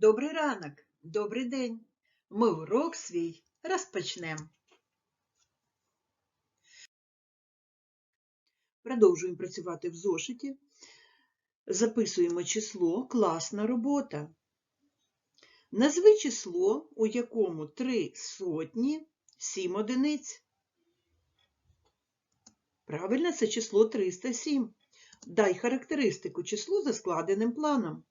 Добрий ранок, добрий день. Ми урок свій розпочнемо. Продовжуємо працювати в зошиті. Записуємо число класна робота. Назви число, у якому три сотні сім одиниць. Правильно, це число 307. Дай характеристику числу за складеним планом.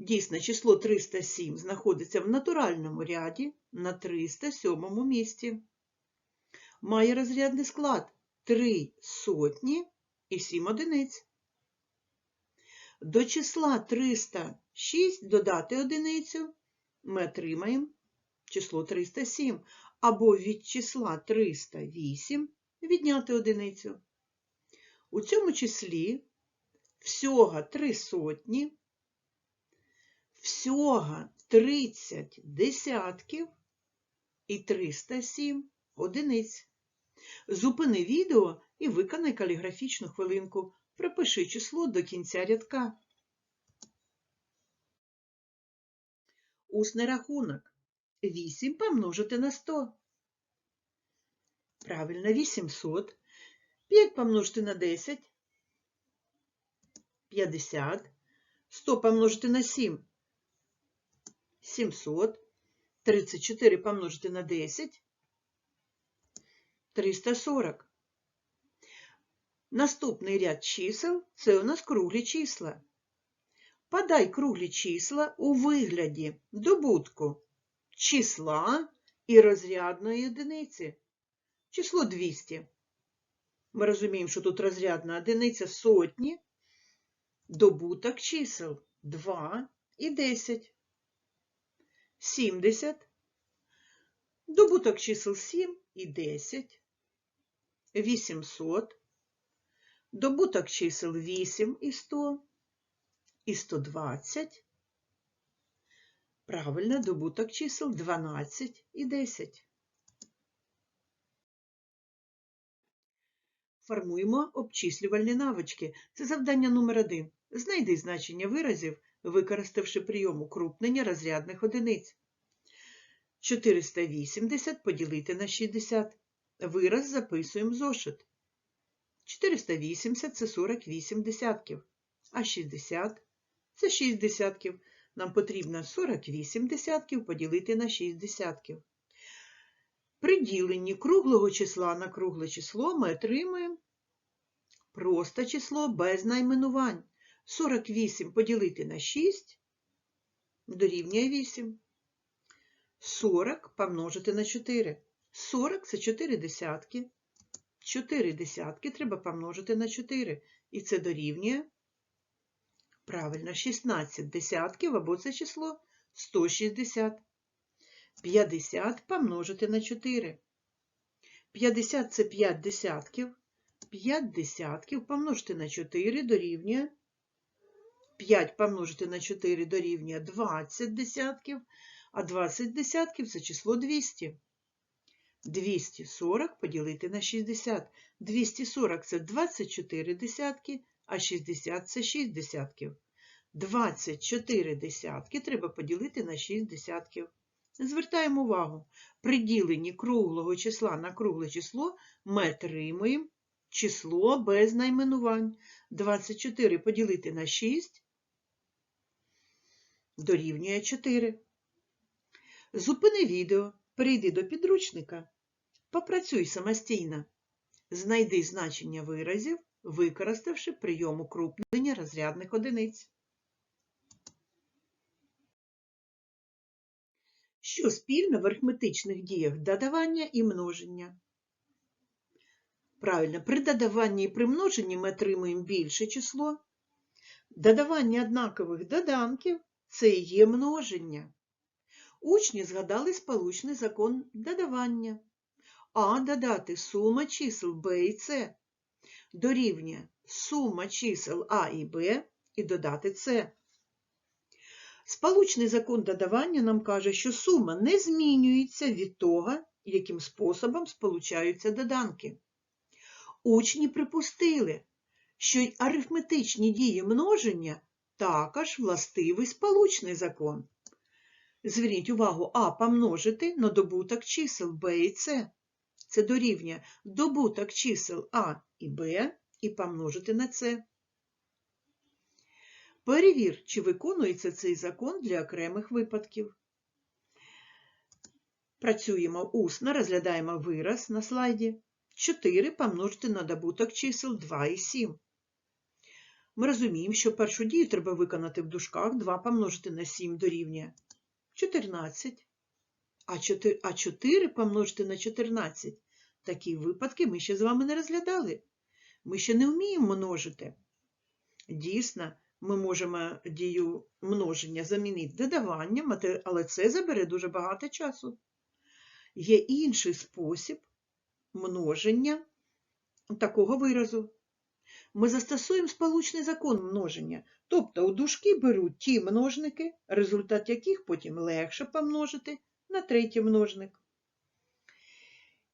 Дійсно, число 307 знаходиться в натуральному ряді на 307 місці. Має розрядний склад 3 сотні і 7 одиниць. До числа 306 додати одиницю ми отримаємо число 307, або від числа 308 відняти одиницю. У цьому числі всього 3 сотні, всього 30 десятків і 307 одиниць. Зупини відео і виконай каліграфічну хвилинку. Припиши число до кінця рядка. Усний рахунок. 8 помножити на 100. Правильно, 800. 5 помножити на 10. 50. 100 помножити на 7. 700. 34 помножити на 10. 340. Наступний ряд чисел – це у нас круглі числа. Подай круглі числа у вигляді добутку числа і розрядної одиниці. Число 200. Ми розуміємо, що тут розрядна одиниця сотні, добуток чисел 2 і 10. 70. Добуток чисел 7 і 10. 800. Добуток чисел 8 і 100. І 120. Правильно, добуток чисел 12 і 10. Формуємо обчислювальні навички. Це завдання номер 1. Знайди значення виразів, використавши прийом укрупнення розрядних одиниць. 480 поділити на 60. Вираз записуємо зошит. 480 – це 48 десятків, а 60 – це 6 десятків. Нам потрібно 48 десятків поділити на 6 десятків. При діленні круглого числа на кругле число ми отримуємо просто число без найменувань. 48 поділити на 6 дорівнює 8. 40 помножити на 4. 40 – це 4 десятки. 4 десятки треба помножити на 4. І це дорівнює, правильно, 16 десятків, або це число 160. 50 помножити на 4. 50 – це 5 десятків. 5 десятків помножити на 4 дорівнює 5 помножити на 4 дорівнює 20 десятків, а 20 десятків – це число 200. 240 поділити на 60. 240 – це 24 десятки, а 60 – це 6 десятків. 24 десятки треба поділити на 6 десятків. Звертаємо увагу, при діленні круглого числа на кругле число ми отримуємо число без найменувань. 24 поділити на 6 дорівнює 4. Зупини відео, перейди до підручника. Попрацюй самостійно. Знайди значення виразів, використавши прийом укрупнення розрядних одиниць. Що спільно в арифметичних діях додавання і множення? Правильно, при додаванні і при множенні ми отримуємо більше число. Додавання однакових доданків – це і є множення. Учні згадали сполучний закон додавання. А додати сума чисел Б і С дорівнює сума чисел А і Б і додати С. Сполучний закон додавання нам каже, що сума не змінюється від того, яким способом сполучаються доданки. Учні припустили, що арифметичні дії множення також властивий сполучний закон. Зверніть увагу, А помножити на добуток чисел Б і С. Це дорівнює добуток чисел А і Б і помножити на С. Перевір, чи виконується цей закон для окремих випадків. Працюємо усно, розглядаємо вираз на слайді. 4 помножити на добуток чисел 2 і 7. Ми розуміємо, що першу дію треба виконати в дужках 2 помножити на 7 дорівнює 14. А 4, а 4 помножити на 14. Такі випадки ми ще з вами не розглядали. Ми ще не вміємо множити. Дійсно, ми можемо дію множення замінити додаванням, але це забере дуже багато часу. Є інший спосіб множення такого виразу. Ми застосуємо сполучний закон множення, тобто у дужки беруть ті множники, результат яких потім легше помножити на третій множник.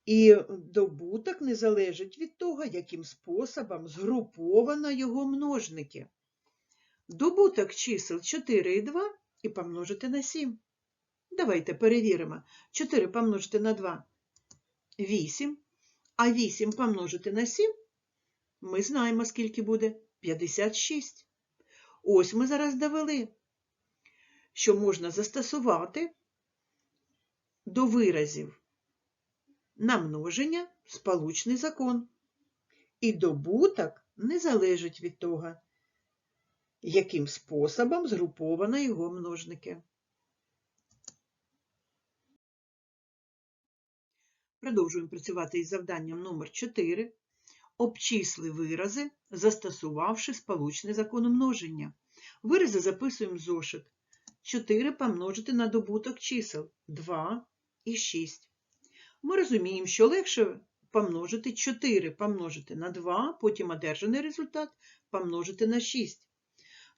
І добуток не залежить від того, яким способом згруповано його множники. Добуток чисел 4 і 2 і помножити на 7. Давайте перевіримо. 4 помножити на 2 – 8, а 8 помножити на 7 – ми знаємо, скільки буде 56. Ось ми зараз довели, що можна застосувати до виразів на множення сполучний закон. І добуток не залежить від того, яким способом згруповано його множники. Продовжуємо працювати із завданням номер 4. Обчисли вирази, застосувавши сполучний закон множення. Вирази записуємо зошит. 4 помножити на добуток чисел 2 і 6. Ми розуміємо, що легше помножити 4 помножити на 2, потім одержаний результат помножити на 6.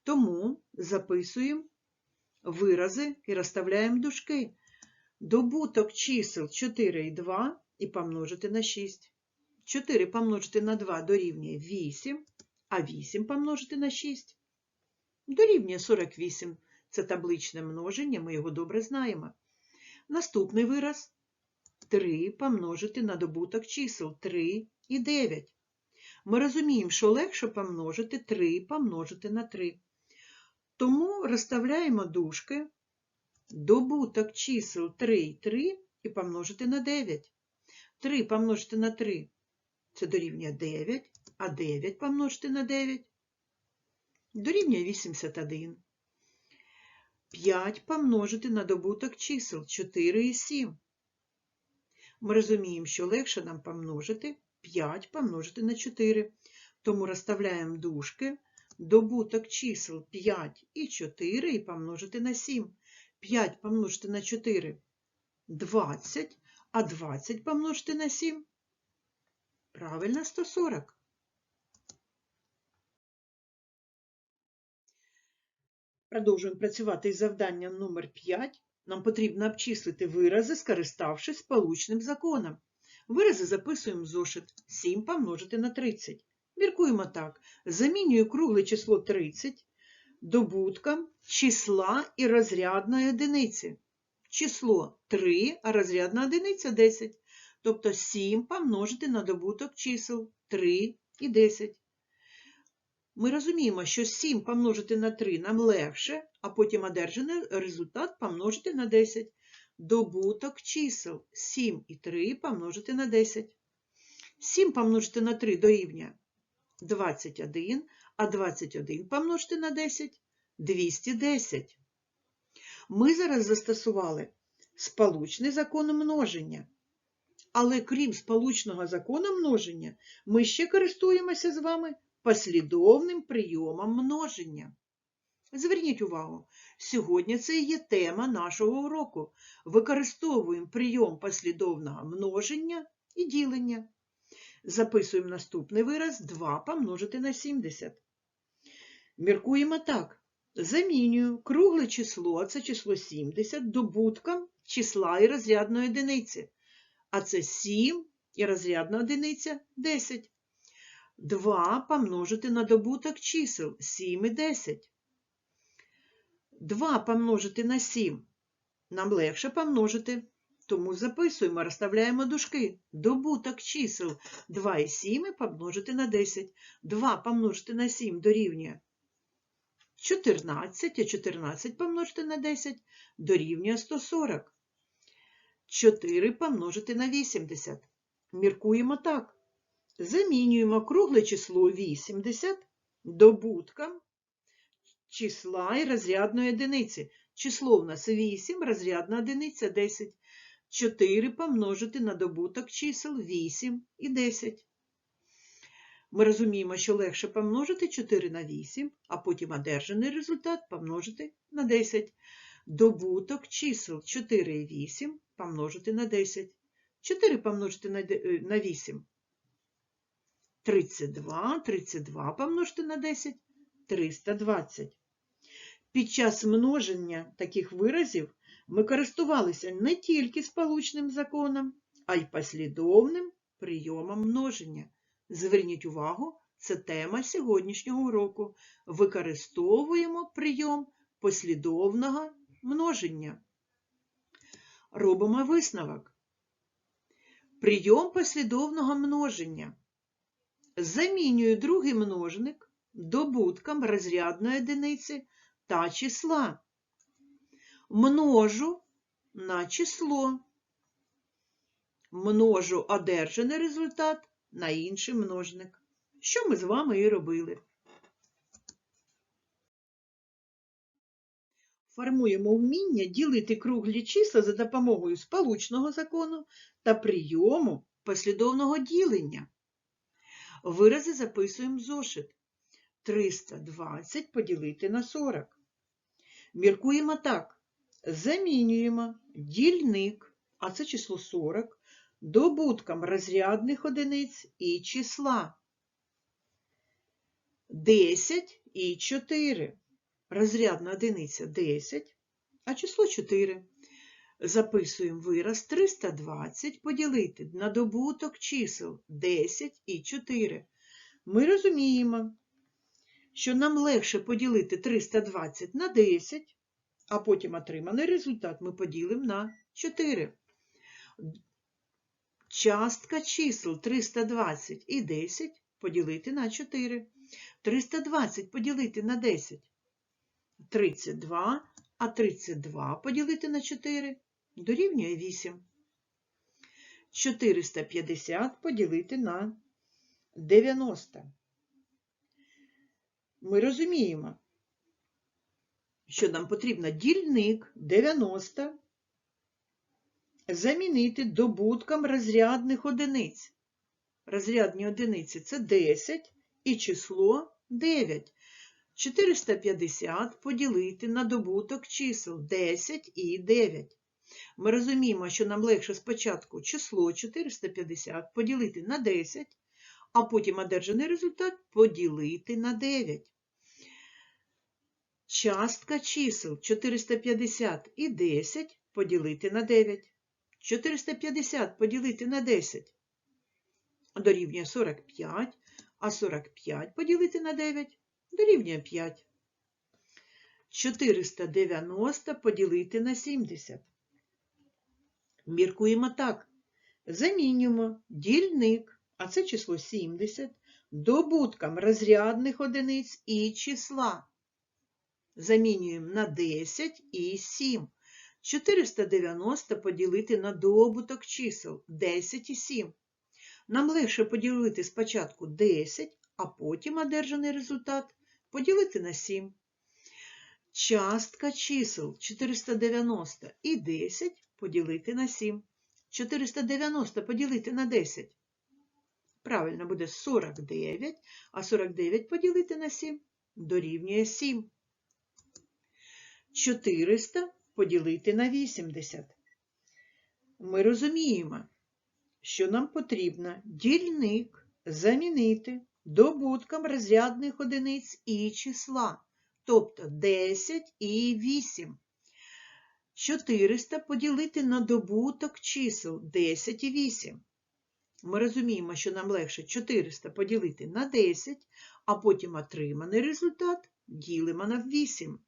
Тому записуємо вирази і розставляємо дужки. Добуток чисел 4 і 2 і помножити на 6. 4 помножити на 2 дорівнює 8, а 8 помножити на 6 дорівнює 48. Це табличне множення, ми його добре знаємо. Наступний вираз 3 помножити на добуток чисел 3 і 9. Ми розуміємо, що легше помножити 3 помножити на 3. Тому розставляємо дужки добуток чисел 3 і 3 і помножити на 9. 3 помножити на 3 це дорівнює 9, а 9 помножити на 9 дорівнює 81. 5 помножити на добуток чисел 4 і 7. Ми розуміємо, що легше нам помножити 5 помножити на 4. Тому розставляємо дужки, добуток чисел 5 і 4 і помножити на 7. 5 помножити на 4 20, а 20 помножити на 7. Правильно, 140. Продовжуємо працювати із завданням номер 5. Нам потрібно обчислити вирази, скориставшись сполучним законом. Вирази записуємо в зошит 7 помножити на 30. Міркуємо так. Замінюю кругле число 30 добутком числа і розрядної одиниці. Число 3, а розрядна одиниця 10. Тобто 7 помножити на добуток чисел 3 і 10. Ми розуміємо, що 7 помножити на 3 нам легше, а потім одержаний результат помножити на 10. Добуток чисел 7 і 3 помножити на 10. 7 помножити на 3 дорівнює 21, а 21 помножити на 10 210. Ми зараз застосували сполучний закон множення. Але крім сполучного закону множення, ми ще користуємося з вами послідовним прийомом множення. Зверніть увагу, сьогодні це є тема нашого уроку. Використовуємо прийом послідовного множення і ділення. Записуємо наступний вираз 2 помножити на 70. Міркуємо так. Замінюю кругле число, це число 70, добутком числа і розрядної одиниці. А це 7 і розрядна одиниця 10. 2 помножити на добуток чисел 7 і 10. 2 помножити на 7 нам легше помножити. Тому записуємо, розставляємо дужки. Добуток чисел 2 і 7 і помножити на 10. 2 помножити на 7 дорівнює 14, а 14 помножити на 10 дорівнює 140. 4 помножити на 80. Міркуємо так. Замінюємо кругле число 80 добутком числа і розрядної одиниці. Число в нас 8, розрядна одиниця 10. 4 помножити на добуток чисел 8 і 10. Ми розуміємо, що легше помножити 4 на 8, а потім одержаний результат помножити на 10. Добуток чисел 4 і 8 помножити на 10. 4 помножити на де- е, на 8. 32, 32 помножити на 10, 320. Під час множення таких виразів ми користувалися не тільки сполучним законом, а й послідовним прийомом множення. Зверніть увагу, це тема сьогоднішнього уроку. Використовуємо прийом послідовного множення. Робимо висновок. Прийом послідовного множення. Замінюю другий множник добутком розрядної одиниці та числа. Множу на число. Множу одержаний результат на інший множник. Що ми з вами і робили. Формуємо вміння ділити круглі числа за допомогою сполучного закону та прийому послідовного ділення. Вирази записуємо зошит. 320 поділити на 40. Міркуємо так. Замінюємо дільник, а це число 40, добутком розрядних одиниць і числа. 10 і 4. Розрядна одиниця 10, а число 4. Записуємо вираз 320 поділити на добуток чисел 10 і 4. Ми розуміємо, що нам легше поділити 320 на 10, а потім отриманий результат ми поділимо на 4. Частка чисел 320 і 10 поділити на 4. 320 поділити на 10 32, а 32 поділити на 4 дорівнює 8. 450 поділити на 90. Ми розуміємо, що нам потрібно дільник 90 замінити добутком розрядних одиниць. Розрядні одиниці це 10 і число 9. 450 поділити на добуток чисел 10 і 9. Ми розуміємо, що нам легше спочатку число 450 поділити на 10, а потім одержаний результат поділити на 9. Частка чисел 450 і 10 поділити на 9. 450 поділити на 10 дорівнює 45, а 45 поділити на 9 дорівнює 5. 490 поділити на 70. Міркуємо так. Замінюємо дільник, а це число 70, добутком розрядних одиниць і числа. Замінюємо на 10 і 7. 490 поділити на добуток чисел 10 і 7. Нам легше поділити спочатку 10, а потім одержаний результат поділити на 7. Частка чисел 490 і 10 поділити на 7. 490 поділити на 10. Правильно буде 49, а 49 поділити на 7 дорівнює 7. 400 поділити на 80. Ми розуміємо, що нам потрібно дільник замінити добутком розрядних одиниць і числа, тобто 10 і 8. 400 поділити на добуток чисел 10 і 8. Ми розуміємо, що нам легше 400 поділити на 10, а потім отриманий результат ділимо на 8.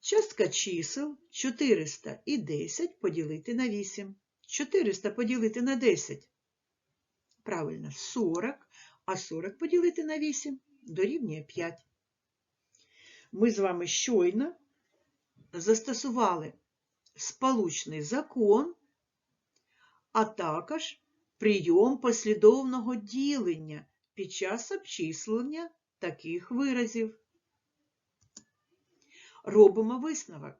Частка чисел 400 і 10 поділити на 8. 400 поділити на 10. Правильно, 40, а 40 поділити на 8 дорівнює 5. Ми з вами щойно застосували сполучний закон, а також прийом послідовного ділення під час обчислення таких виразів. Робимо висновок.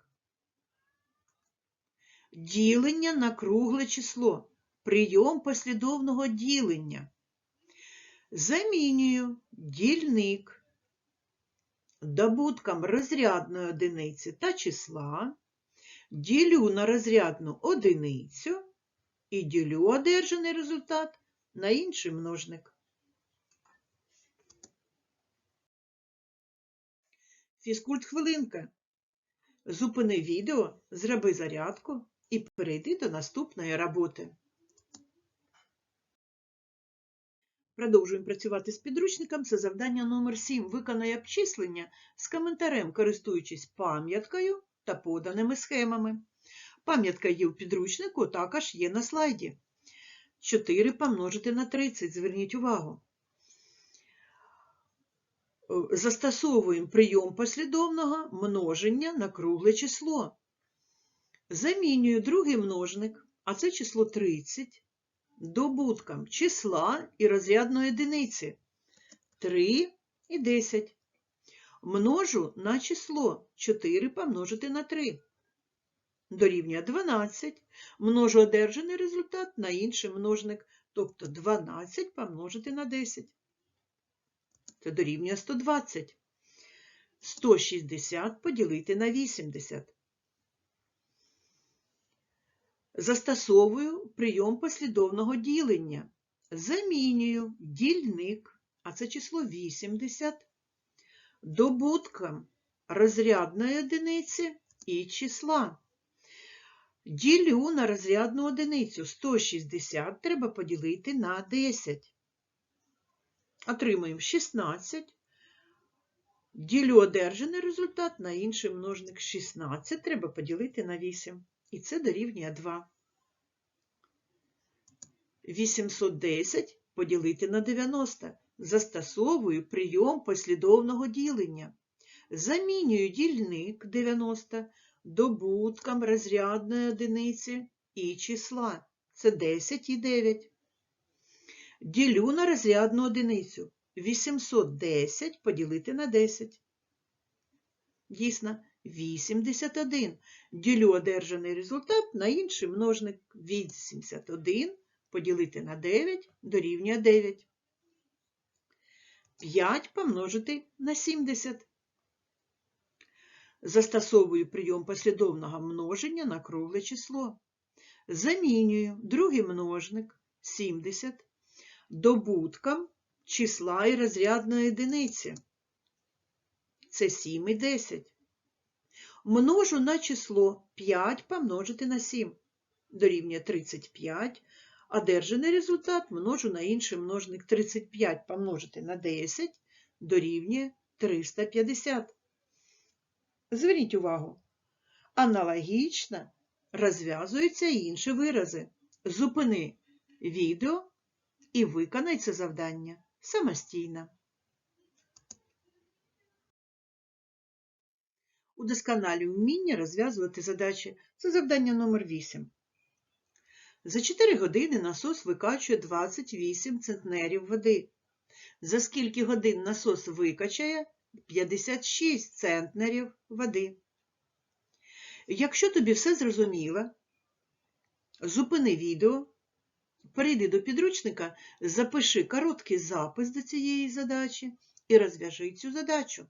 Ділення на кругле число. Прийом послідовного ділення. Замінюю дільник добутком розрядної одиниці та числа, ділю на розрядну одиницю і ділю одержаний результат на інший множник. Фізкульт хвилинка. Зупини відео, зроби зарядку і перейди до наступної роботи. Продовжуємо працювати з підручником. Це завдання номер 7. Виконай обчислення з коментарем, користуючись пам'яткою та поданими схемами. Пам'ятка є в підручнику, також є на слайді. 4 помножити на 30. Зверніть увагу. Застосовуємо прийом послідовного множення на кругле число. Замінюю другий множник, а це число 30, добутком числа і розрядної одиниці 3 і 10. Множу на число 4 помножити на 3. Дорівнює 12. Множу одержаний результат на інший множник, тобто 12 помножити на 10. Це дорівнює 120. 160 поділити на 80. Застосовую прийом послідовного ділення. Замінюю дільник, а це число 80, добутком розрядної одиниці і числа. Ділю на розрядну одиницю 160 треба поділити на 10. Отримуємо 16. Ділю одержаний результат на інший множник 16 треба поділити на 8. І це дорівнює 2. 810 поділити на 90. Застосовую прийом послідовного ділення. Замінюю дільник 90 добутком розрядної одиниці і числа. Це 10 і 9. Ділю на розрядну одиницю. 810 поділити на 10. Дійсно, 81. Ділю одержаний результат на інший множник. 81 поділити на 9 дорівнює 9. 5 помножити на 70. Застосовую прийом послідовного множення на кругле число. Замінюю другий множник 70 добутком числа і розрядної одиниці. Це 7 і 10. Множу на число 5 помножити на 7. Дорівнює 35. Одержаний результат множу на інший множник 35 помножити на 10 дорівнює 350. Зверніть увагу. Аналогічно розв'язуються інші вирази. Зупини відео і виконай це завдання самостійно. Удосконалюй вміння розв'язувати задачі. Це завдання номер 8. За 4 години насос викачує 28 центнерів води. За скільки годин насос викачає 56 центнерів води. Якщо тобі все зрозуміло, зупини відео, перейди до підручника, запиши короткий запис до цієї задачі і розв'яжи цю задачу.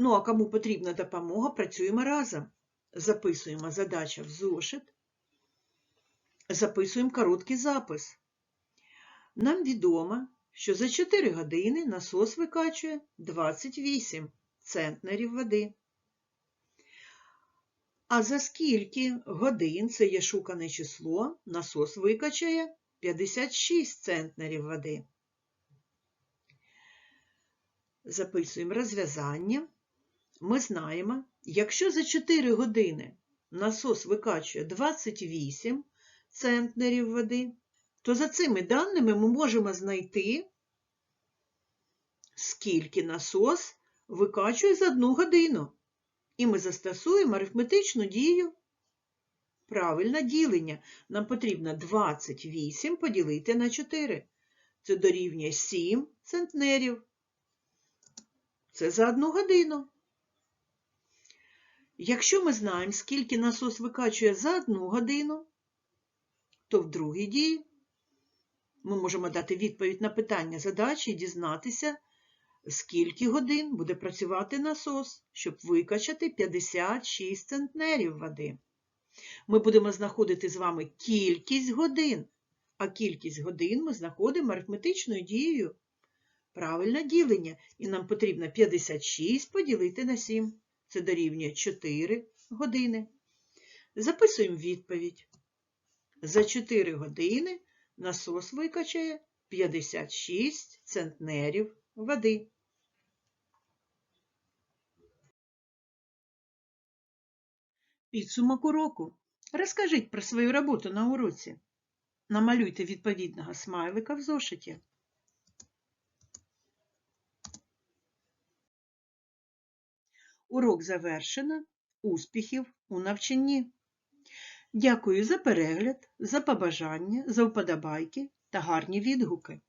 Ну, а кому потрібна допомога, працюємо разом. Записуємо задачу в зошит, записуємо короткий запис. Нам відомо, що за 4 години насос викачує 28 центнерів води. А за скільки годин, це є шукане число, насос викачає 56 центнерів води. Записуємо розв'язання. Ми знаємо, якщо за 4 години насос викачує 28 центнерів води, то за цими даними ми можемо знайти, скільки насос викачує за одну годину. І ми застосуємо арифметичну дію. Правильне ділення. Нам потрібно 28 поділити на 4. Це дорівнює 7 центнерів. Це за одну годину. Якщо ми знаємо, скільки насос викачує за одну годину, то в другій дії ми можемо дати відповідь на питання задачі і дізнатися, скільки годин буде працювати насос, щоб викачати 56 центнерів води. Ми будемо знаходити з вами кількість годин, а кількість годин ми знаходимо арифметичною дією. Правильне ділення, і нам потрібно 56 поділити на 7. Це дорівнює 4 години. Записуємо відповідь. За 4 години насос викачає 56 центнерів води. Підсумок уроку. Розкажіть про свою роботу на уроці. Намалюйте відповідного смайлика в зошиті. Урок завершено. Успіхів у навчанні. Дякую за перегляд, за побажання, за вподобайки та гарні відгуки.